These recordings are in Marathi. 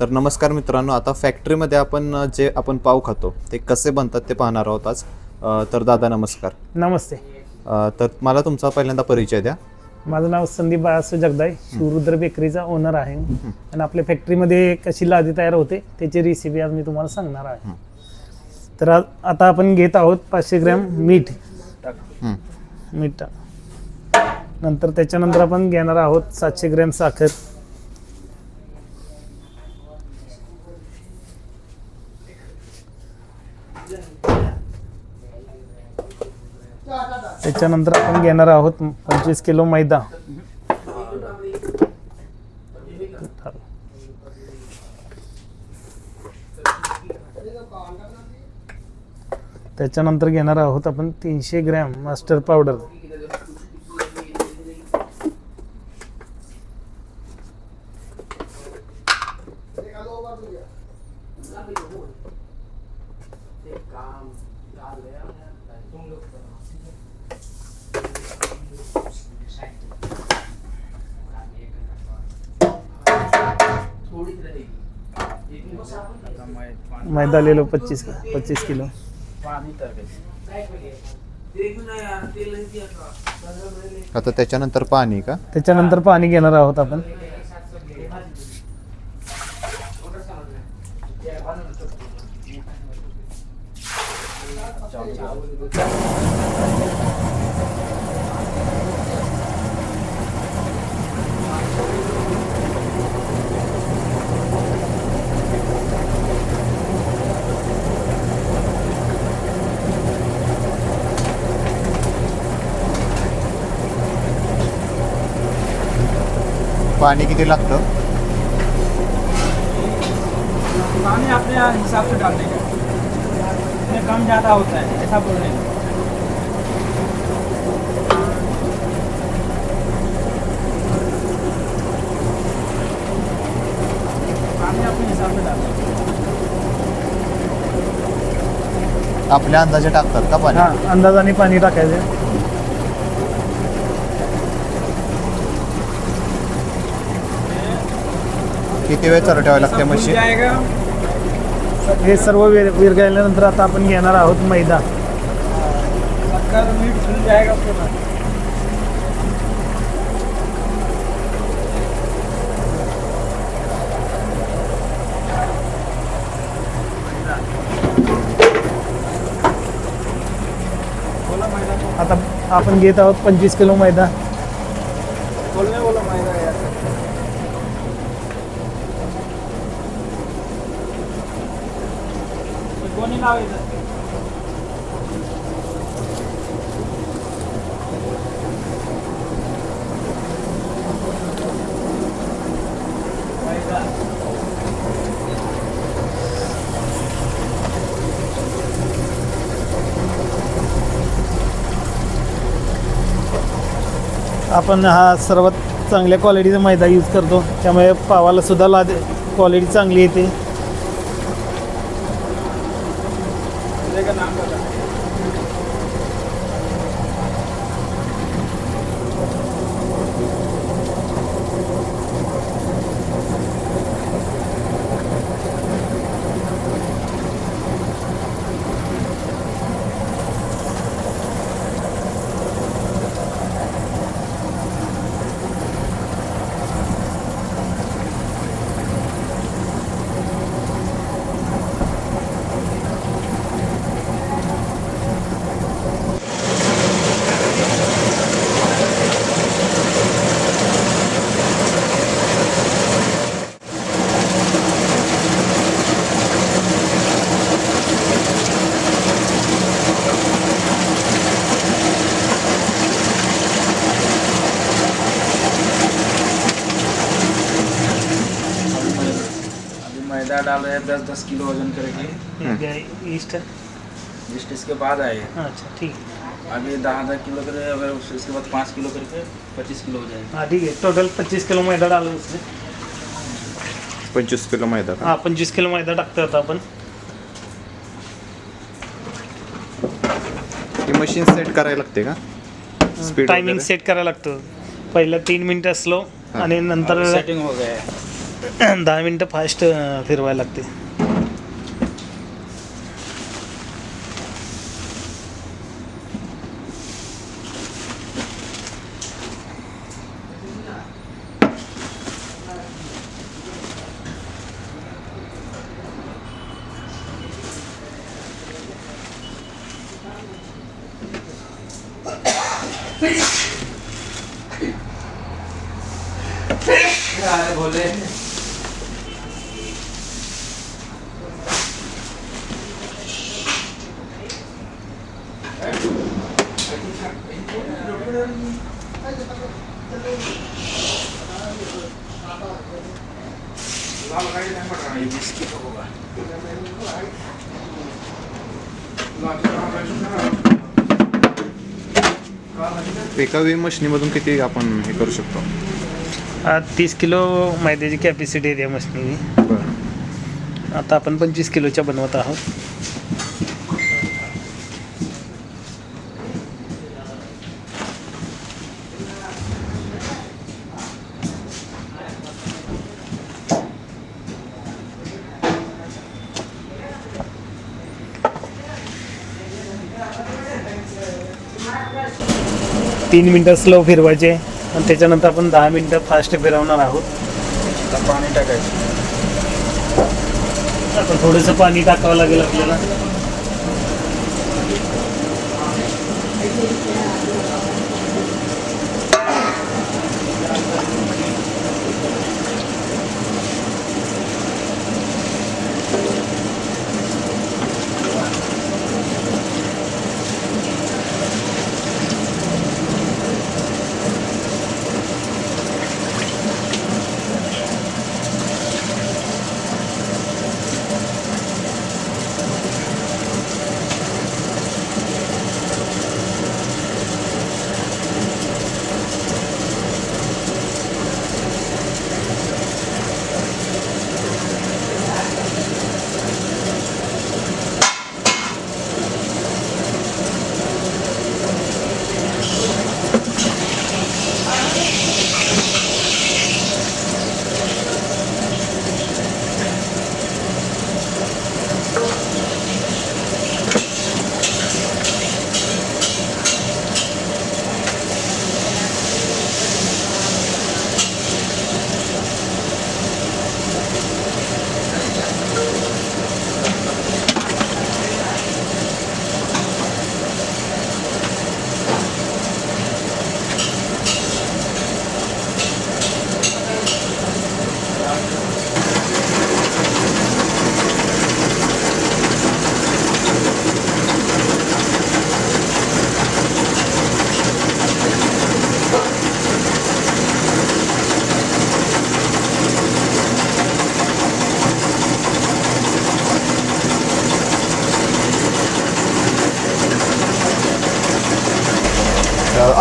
तर नमस्कार मित्रांनो आता फॅक्टरीमध्ये आपण जे आपण पाव खातो ते कसे बनतात ते पाहणार आहोत आज. तर दादा नमस्कार. नमस्ते. तर मला तुमचा पहिल्यांदा परिचय द्या. माझं नाव संदीप बाळासू जगदाय शिवरुद्र बेकरीचा ओनर आहे. आणि आपल्या फॅक्टरीमध्ये कशी लादी तयार होते त्याची रेसिपी आज मी तुम्हाला सांगणार आहे. तर आता आपण घेत आहोत पाचशे ग्रॅम मीठ. मीठ. नंतर त्याच्यानंतर आपण घेणार आहोत सातशे ग्रॅम साखर. त्याच्यानंतर आपण घेणार आहोत पंचवीस किलो मैदा. त्याच्यानंतर घेणार आहोत आपण तीनशे ग्रॅम मास्टर पावडर. मैदा ले पच्चीस पच्चीस किलो. आता त्याच्यानंतर पाणी का? त्याच्यानंतर पाणी घेणार आहोत आपण. पाणी किती लागतं? पानी अपने हिसाब से डालने का? इसमें कम ज़्यादा होता है ऐसा बोल रहे हैं पानी अपने हिसाब से डालने आपल्या अंदाजे टाकतात का पाणी? हा अंदाजाने पाणी टाकायचं. किती वेळ चालू ठेवायला लागते मशीन? हे सर्व विर- विरघळल्यानंतर आता आपण घेणार आहोत मैदा. आता आपण घेत आहोत पंचवीस किलो मैदा बोलने बोला मैदा यार कोणी लावायचं मैदा आपण हा सर्वात चांगल्या क्वालिटीचा मैदा यूज करतो. त्यामुळे पावाला सुद्धा लाद क्वालिटी चांगली येते. मैदा डाल रहे हैं? दस दस किलो वज़न करके ईस्ट? इसके बाद आए। अच्छा ठीक। अभी दहा दहा किलो करे अगर इसके बाद पाँच किलो करके पच्चीस किलो हो जाएगा। हाँ ठीक आहे टोटल पच्चीस किलो मैदा डालू उसने पंचवीस किलो मैदा हाँ पंचवीस किलो मैदा टाकतो आता आपण ही मशीन सेट करायला लागते का? Speed टायमिंग सेट करायला लागतं पहिलं तीन मिनटं स्लो आणि नंतर सेटिंग हो गया है। दहा मिनटं फास्ट फिरवायला लागते. एका वे मशिनीमधून किती आपण हे करू शकतो? तीस किलो मैद्याची कॅपॅसिटी आहे त्या मशनीची. आता आपण पंचवीस किलोच्या बनवत आहोत. तीन मिनटं स्लो फिरवायचे आणि त्याच्यानंतर आपण दहा मिनटं फास्ट फिरवणार आहोत. पाणी टाकायचं. आता थोडंसं पाणी टाकावं लागेल आपल्याला.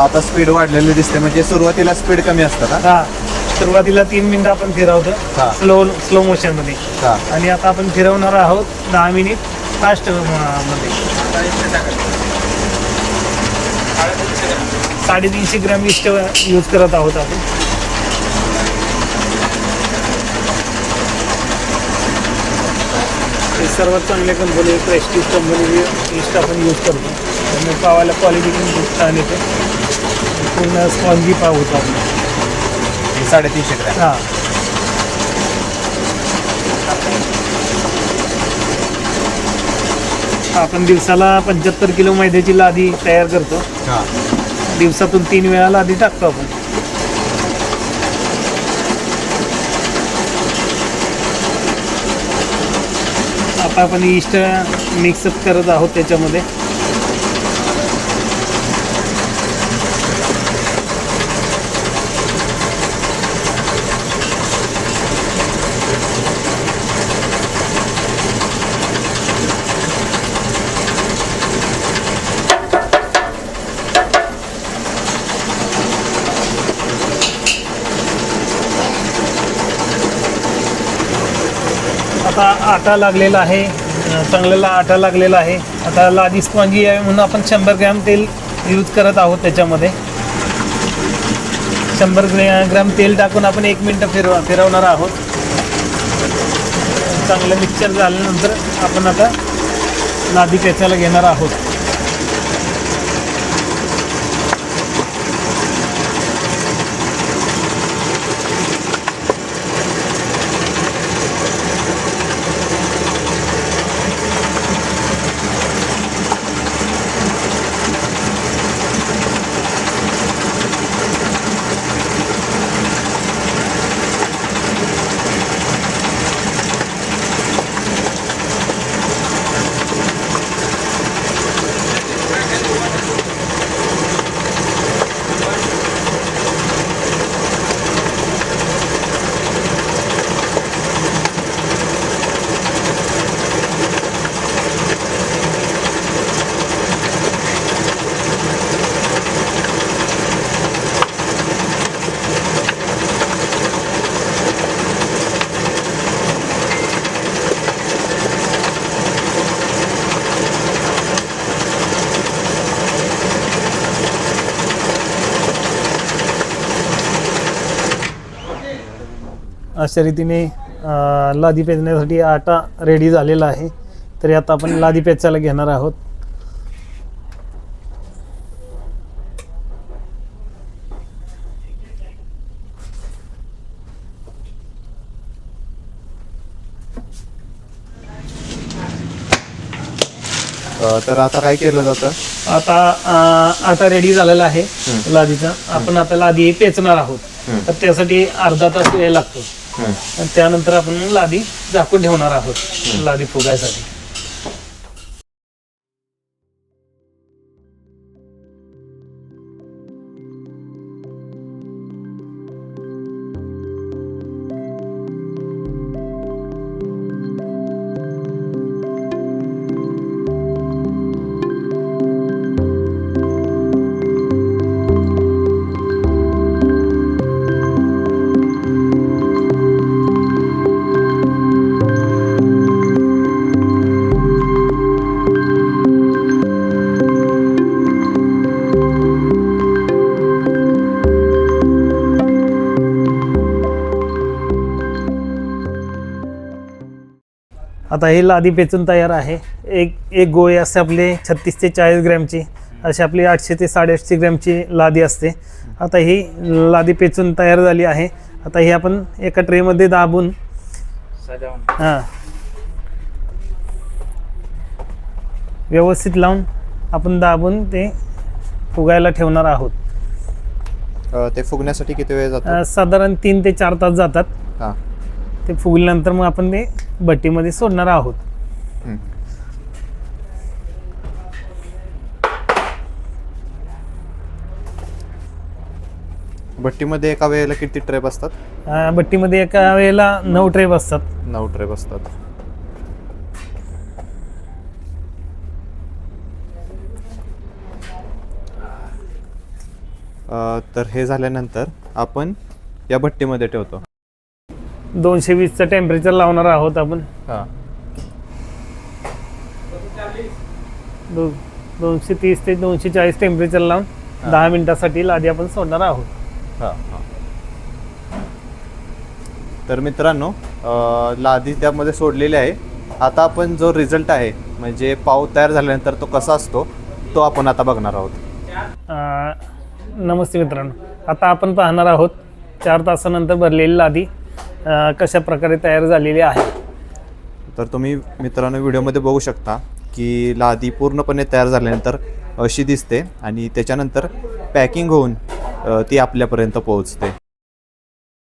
आता स्पीड वाढलेली दिसते. म्हणजे सुरुवातीला स्पीड कमी असतं का? हा. सुरुवातीला तीन मिनिटं आपण हा. फिरवतो स्लो स्लो मोशनमध्ये. हा. आणि आता आपण फिरवणार आहोत दहा मिनिट फास्टमध्ये. साडेतीनशे ग्रॅम इष्ट यूज करत आहोत आपण. हे सर्वात चांगल्या कंपनी प्रेस्टिज कंपनी इस्ट आपण यूज करतो. त्यामुळे पावायला क्वालिटी पण खूप छान येते. पूर्ण स्पॉन्जी पाव होतो आपला. हे साडेतीनशे ग्रॅम. हा. आपण दिवसाला पंच्याहत्तर किलो मैद्याची लादी तयार करतो. हा. दिवसातून तीन वेळा लादी टाकतो आपण. आता आपण इष्ट मिक्सअप करत आहोत त्याच्यामध्ये आता आटा लागलेला आहे अं, चांगल्याला आटा लागलेला आहे. आता लादी स्पॉन्जी आहे म्हणून आपण शंभर ग्रॅम तेल यूज करत आहोत त्याच्यामध्ये. शंभर ग्रॅम तेल टाकून आपण एक मिनटं फिरव फिरवणार आहोत. चांगलं मिक्सर झाल्यानंतर आपण आता लादी पेचायला घेणार आहोत. अशा रीतीने लादी पेचण्यासाठी आटा रेडी झालेला आहे. तरी आता आपण लादी पेचायला घेणार आहोत. तर आता काय केलं जातं? आता आटा रेडी झालेला आहे लादीचा. आपण आता लादी पेचणार आहोत. तर त्यासाठी अर्धा तास वेळ लागतो. आणि त्यानंतर आपण लादी झाकून ठेवणार आहोत. लादी फुगायसाठी. आता हे लादी पेचून तयार आहे. एक एक गोळी असते आपले छत्तीस ते चाळीस ग्रॅमची. अशी आपली आठशे ते साडेआठशे ग्रॅमची लादी असते. आता ही लादी पेचून तयार झाली आहे. आता ही आपण एका ट्रेमध्ये दाबून सजावून. हां. व्यवस्थित लावून आपण दाबून ते फुगायला ठेवणार आहोत. ते फुगण्यासाठी किती वेळ जातो? अं, साधारण तीन ते चार तास जातात. हां. ते फुगल्यानंतर मग आपण ते भट्टीमध्ये सोडणार आहोत. भट्टीमध्ये एका वेळेला किती ट्रेप असतात? अं, भट्टीमध्ये एका वेळेला नऊ ट्रेप असतात. नऊ ट्रेप असतात. अ, तर हे झाल्यानंतर आपण या भट्टीमध्ये ठेवतो. दोनशे वीसचं टेम्परेचर लावणार आहोत आपण. हां. दो दोनशे तीस ते दोनशे चाळीस टेम्परेचर लावून दहा मिनिटासाठी लादी आपण सोडणार आहोत. हां हां. तर मित्रांनो लादी त्यामध्ये सोडलेली आहे. आता आपण जो रिझल्ट आहे म्हणजे पाव तयार झाल्यानंतर तो कसा असतो तो आपण आता बघणार आहोत. नमस्ते मित्रांनो. आता आपण पाहणार आहोत चार तासानंतर भरलेली लादी. कशा प्रकारे तयार झालेली आहे? तर तुम्ही मित्रांनो व्हिडिओमध्ये बघू शकता की लादी पूर्णपणे तयार झाल्यानंतर अशी दिसते आणि त्याच्यानंतर पॅकिंग होऊन ती आपल्यापर्यंत पोहोचते.